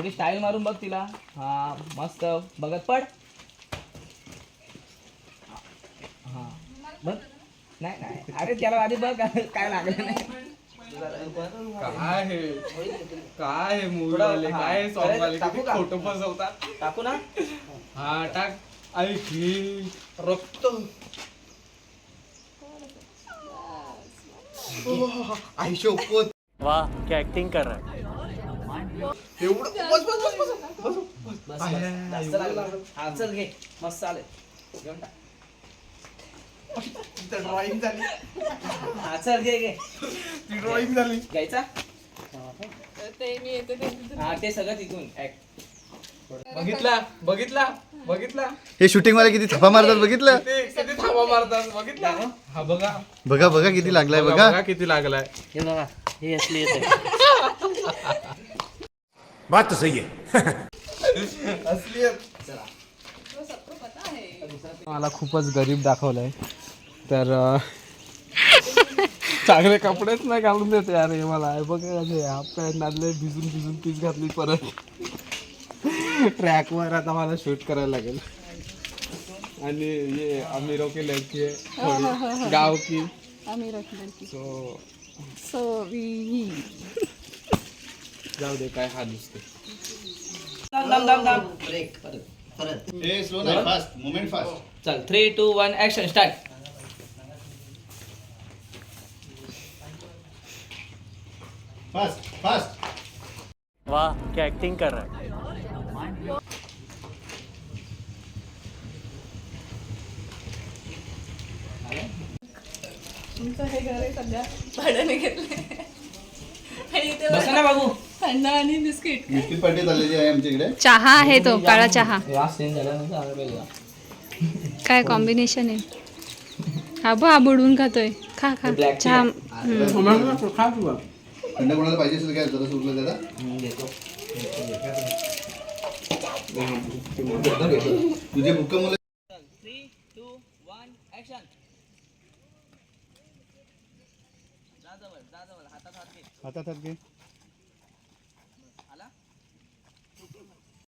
थोडी स्टाईल मारून बघ तिला. हा मस्त. बघत पड. हा. बघ. नाही नाही. अरे त्याला आधी बघ. काय लागलं नाही. काय हे. काय हे हा. सॉन्ग किती? खोटं फसवतात? टाकू ना. हा टाक. ऐक हे रक्त. आई शोपत वाह क्या एक्टिंग कर रहा है. एवढं बस बस बस बस बस बस बस जास्त लागलं. हा चल घे. मस्त चालेल घेऊन टाक. ड्रॉइंग झाली. हा चल घे घे. ती ड्रॉइंग झाली. घ्यायचा? ते मी येते ते हा ते सगळं तिथून. ऍक्ट बघितला बघितला बघितला. हे शूटिंग वाले किती थपा मारतात बघितलं? किती थांबा मारतात बघितला. हा बघा. बघा बघा किती लागलाय बघा किती लागलाय. हे बघा हे असली येते. बात तो सही है। असली मला खूपच गरीब दाखवलंय. तर चांगले कपडेच नाही घालून देते यार हे मला. हे बघ हे हाफ पॅन्ट नादले भिजून भिजून पीस घातली परत. ट्रॅकवर आता मला शूट करायला लागेल. आणि ये अमीरो की लड़की है गाव की रखणार की सो सो वी जाऊ दे काय हा दिसते दम दम दम ब्रेक परत स्लो नाही फास्ट मुवमेंट फास्ट चल three two one action start fast fast वाह क्या एक्टिंग कर रहा है? तुमचं हे घर आहे सध्या. भाड्याने घेतले बसा ना बाबू. थंड आणि बिस्किट. बिस्किट पार्टी चाललेली आहे आमच्या इकडे. चहा आहे तो काळा चहा. काय कॉम्बिनेशन आहे? हा बा बुडवून खातोय. खा खा. Black tea. चहा थंड कोणाला पाहिजे असेल काय जरा सुटलं त्याला तुझे बुक्क मुलं थ्री टू वन ऍक्शन जा जवळ जा जवळ हातात हात घे.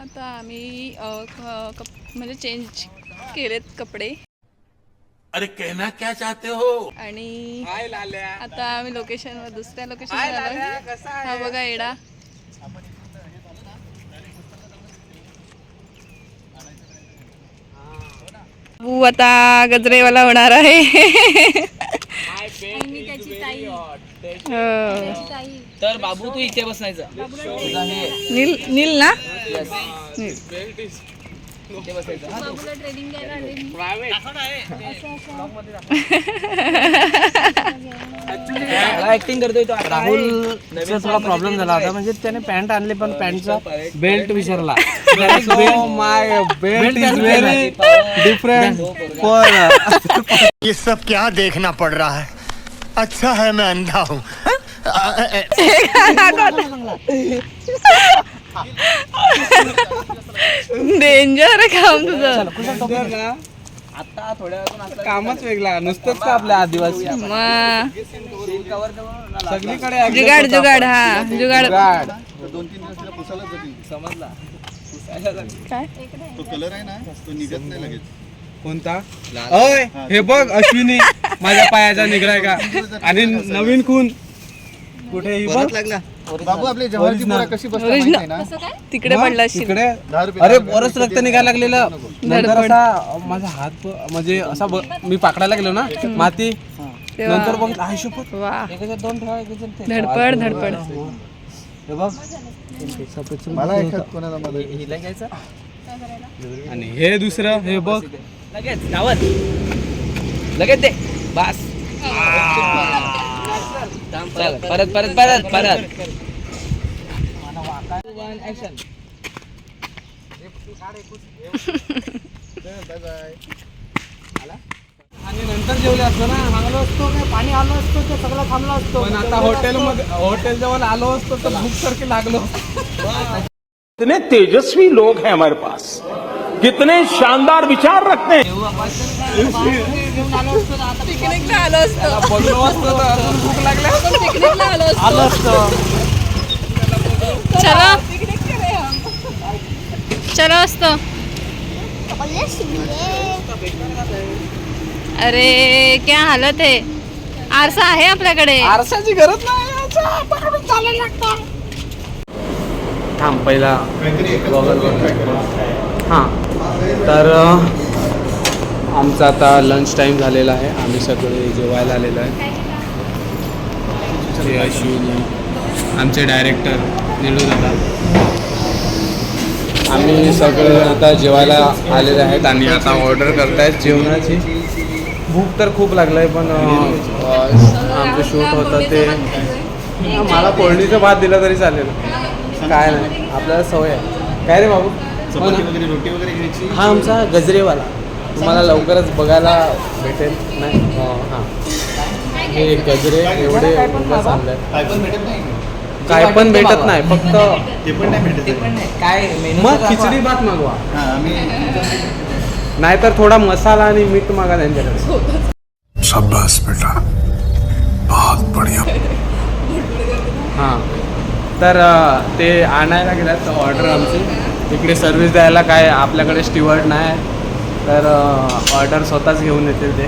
आता आम्ही कप- म्हणजे चेंज केलेत कपडे. अरे कहना क्या चाहते हो? आणि हाय लाल्या. आता आम्ही लोकेशन वर दुसऱ्या लोकेशन हा बघा एडा बाबू आता गजरेवाला होणार आहे. हो. तर बाबू तू इथे बसायचं. हे नील नील. ना हा, ऍक्टिंग करतोय तो. राहुल थोडा प्रॉब्लेम झाला होता. म्हणजे त्याने पॅन्ट आणले पण पॅन्टचा बेल्ट विसरला. My belt is very different ये सब क्या देखना पड़ रहा है? अच्छा है मैं अंधा हूँ। डेंजर काम तुझं आता थोड्या कामच वेगळा नुसतंच का आपल्या आदिवासी. सगळीकडे जुगाड जुगाड हा जुगाड. दोन तीन दिवस तिला पुसायलाच जातील समजला काय तो कलर आहे ना तो निघत नाही लगेच. कोणता? हे बघ अश्विनी. माझ्या पायाचा निघलाय का? आणि नवीन खून. कुठे बघ. बाबू आपली पोरं कशी बसतात माहिती आहे ना? तिकडे पडला असेल तिकडे दहा रुपये अरे बरंच रक्त निघायला लागलेलं. नंतर असा माझा हात प- म्हणजे असा ब- मी पाकडायला गेलो ना माती. नंतर बघ आई शपथ वा. एकाच्यात दोन ठेवा एकाच्यात ते. धडपड धडपड. हे बघ. मला एखाद कोणाला मदत आणि हे दुसरं हे बघ. लगेच धावत. लगेच दे. बस. चल, परत परत परत परत. ऍक्शन आणि नंतर जेवले असतो ना आलो असतो काय पाणी आलो असतो ते सगळं थांबलो असतो. पण आता हॉटेल मध्ये हॉटेल जवळ आलो असतो तर भूक सारखी लागलो. कितने तेजस्वी लोग हैं हमारे पास। कितने शानदार विचार रखते हैं। पिकनिकला आलो असतो चलो. चलो असतो अरे क्या हालत आहे आरसा आहे आपल्याकडे. आरशाची गरज नाही थांब पहिला हां. तर आमचं आमचा आता लंच टाईम झालेला आहे. आम्ही सगळे जेवायला आलेलो आहे. आमचे डायरेक्टर निळू दादा. आम्ही सगळे आता जेवायला आलेले आहेत आणि आता ऑर्डर करतायत जेवणाची. भूक तर खूप लागलं आहे पण आमचं शूट होतं ते. मला कोळणीचं भात दिलं तरी चालेल. काय नाही आपल्याला सवय आहे. काय रे बाबू? चपाती वगैरे रोटी वगैरे घ्यायची? हा आमचा गजरेवाला. तुम्हाला लवकरच बघायला भेटेल. नाही हो, हां. हे गजरे एवढे आणलंय. काय पण भेटत नाही? काय पण भेटत नाही फक्त ते पण नाही भेटत काय मेनू मग खिचडी भात मागवा. हा आम्ही नाहीतर थोडा मसाला आणि मीठ मागा त्यांच्याकडे. शाबाश बेटा. बहुत बढ़िया. हां. तर अ, ते आणायला गेल्यात ऑर्डर आमची. इकडे सर्व्हिस द्यायला काय आपल्याकडे स्टिवर्ड नाही तर ऑर्डर स्वतःच घेऊन येतील ते.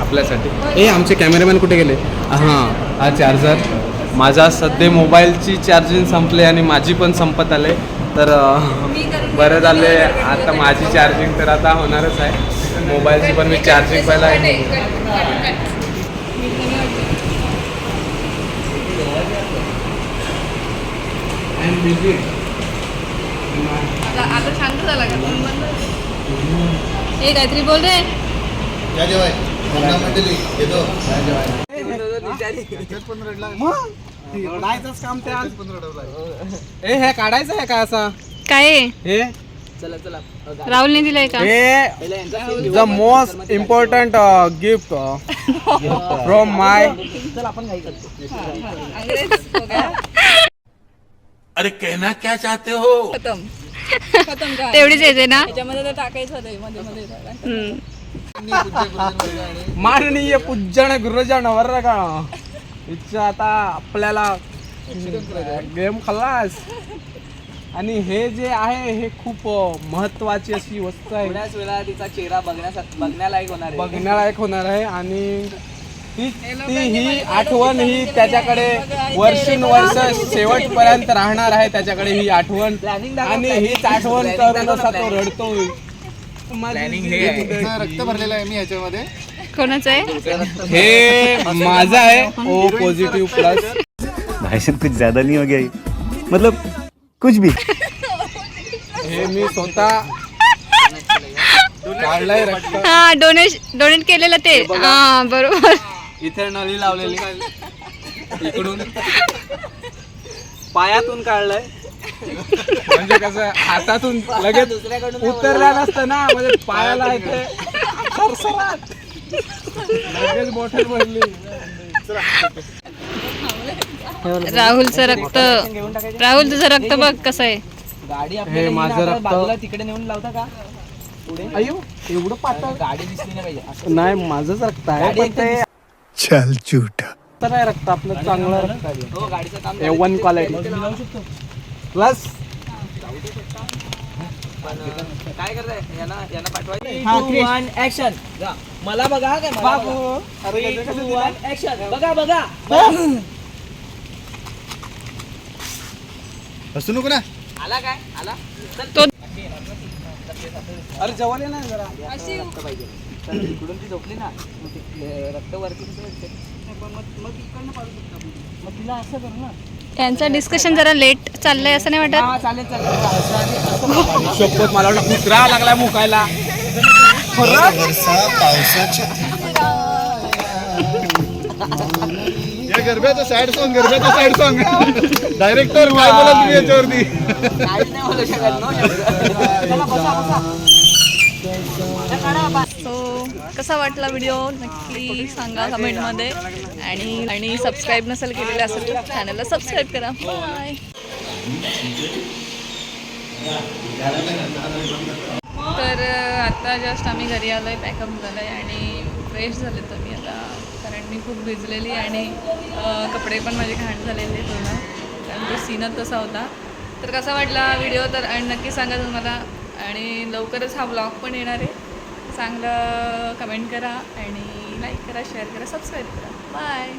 आपल्यासाठी. ए आमचे कॅमेरामॅन कुठे गेले? हां हा चार्जर माझा सध्या मोबाईलची चार्जिंग संपले आणि माझी पण संपत आले. तर बरं झाले. आता माझी चार्जिंग तर आता होणारच आहे. मोबाईलची पण मी चार्जिंग पहिला आता आता शांत झाला का? फोन बंद ए काहीतरी बोल रे काम ते आज. ए हे काढायचं आहे का असा? काय? हे? चला चला. राहुलने दिलंय का? हे the most important gift from my चल आपण घाई करतो अंग्रेज हो गया अरे कहना क्या चाहते हो? खतम। खतम का? तेवढीच येते ना? त्याच्यामध्ये तर टाकायचं होतं मध्ये मध्ये. माननीय पूजन गुरुजन वर का इच्छा आता आपल्याला गेम खल्लास आणि हे जे आहे हे खूप महत्वाची अशी वस्तू आहे. थोड्याच वेळा तिचा चेहरा बघण्यासाठी बघण्यालायक होणार आहे. बघण्यालायक होणार आहे. आणि ती ती ही आठवण ही त्याच्याकडे वर्षानुवर्ष शेवटपर्यंत राहणार आहे त्याच्याकडे ही आठवण. आणि हीच आठवण करून असा तो रडतोय. Planning हे आहे. तिचं रक्त भरलेलं आहे मी ह्याच्यामध्ये कोणाचं आहे? हे माझा आहे ओ पॉझिटिव्ह प्लस भाई साहब कुछ ज्यादा नहीं हो गया? मतलब कुछ भी। हे मी स्वतः काढलंय रक्त. हा डोनेश डोनेट केलेलं ते. हा बरोबर. इथे नळी लावलेली. इकडून. पायातून काढलंय. म्हणजे कसं हातातून लगेच उतरल्या नसतं ना म्हणजे पायाला इथे सरसराट. लगेच बॉटल भरली. राहुलचं रक्त राहुल तुझं रक्त बघ कसं आहे. गाडी हे आपल्याला माझं रक्त. बाजूला तिकडे नेऊन लावता का? पुढे? अयो एवढं पातळ गाडी दिसली नाही पाहिजे. असं नाही माझंच रक्त आहे पण ते चल झूठा. तर रक्त? आपलं चांगलं रक्त आहे. वन क्वालिटी प्लस काय करताय यांना यांना पाठवायचं ऍक्शन मला बघा काय मला वन ऍक्शन बघा बघा. हसू नको ना. आला काय? आला? चल. तो- अरे जवळ ये ना जरा. पाहिजे. तर इकडून ती झोपली ना. मग ते रक्त वरती कसं वाटते? मग तिला असं करू ना. यांचं डिस्कशन जरा लेट चाललंय असं नाही वाटत? हा चालेल चालेल. शपथ मला वाटलं कुत्रा लागलाय मुकायला. या गरब्याचं सॅड सॉंग गरब्याचं सॅड सॉंग डायरेक्टर काय बोला तुम्ही याच्यावरती? काहीच नाही बोलू शकत नो चला बसा बसा. सो कसा वाटला व्हिडिओ नक्की सांगा कमेंटमध्ये आणि आणि सबस्क्राईब नसेल केलेलं असेल तर चॅनलला सबस्क्राईब करा. बाय तर आता जस्ट आम्ही घरी आलो आहे पॅकअप झालं आहे आणि फ्रेश झाले तर मी आता कारण मी खूप भिजलेली आणि कपडे पण माझे घाण झालेले पूर्ण. कारण तो सीनच तसा होता. तर कसा वाटला व्हिडिओ तर आणि नक्की सांगा तुम्हाला. आणि लवकरच हा ब्लॉग पण येणार आहे. चांगलं कमेंट करा आणि लाईक करा शेअर करा सबस्क्राईब करा. बाय